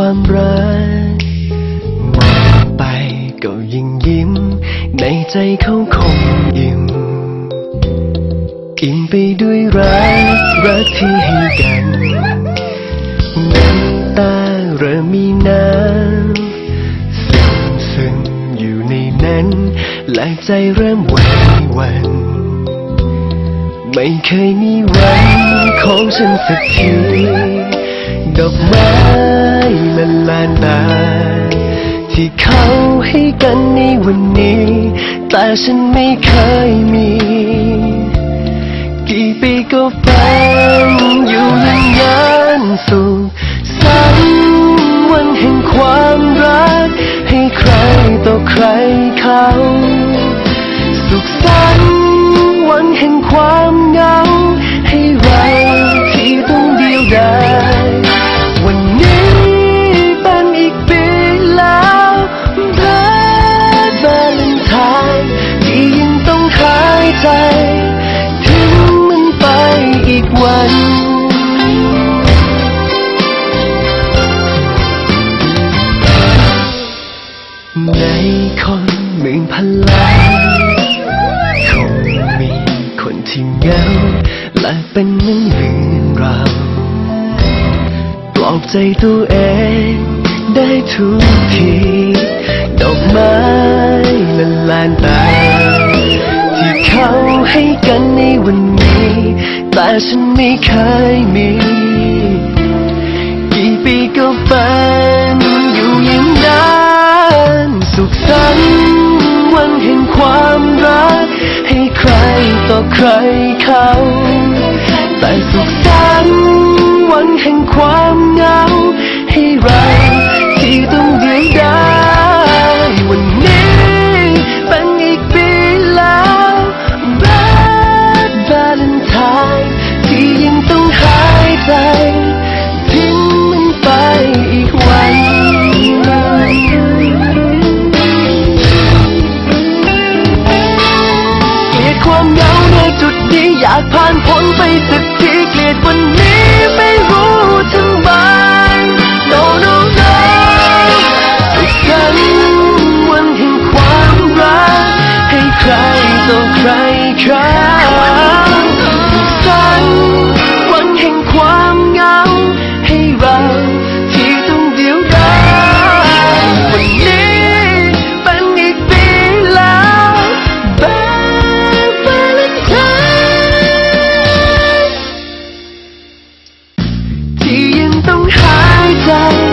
ความรักมองไปก็ยิ่งยิ้ม ในใจเขาคงอิ่มอิ่มไปด้วยรักรักที่ให้กันน้ำตาเริ่มมีน้ำซึมซึมอยู่ในนั้นและใจเริ่มไหววัน ไม่เคยมีวันของฉันสักทีดอกไม้ ละลานตาที่เขาให้กันในวันนี้ แต่ฉันไม่เคยมี กี่ปีก็ฝันอยู่อย่างยันสุขสัน คนหมื่นพันล้านคงมีคนที่เหงาและเป็นเหมือนเรื่องราวปลอบใจตัวเองได้ทุกทีดอกไม้ละลานตาที่เขาให้กันในวันนี้ แต่ฉันไม่เคยมี กี่ปีก็ฝัน ความเหงาในจุดนี้อยากผ่านพ้นไปสักทีเกลียดวันนี้ไม่รู้ทั้งบไม no no no ทุกครั้งวันแห่งความรักให้ใครต่อใครครับ 在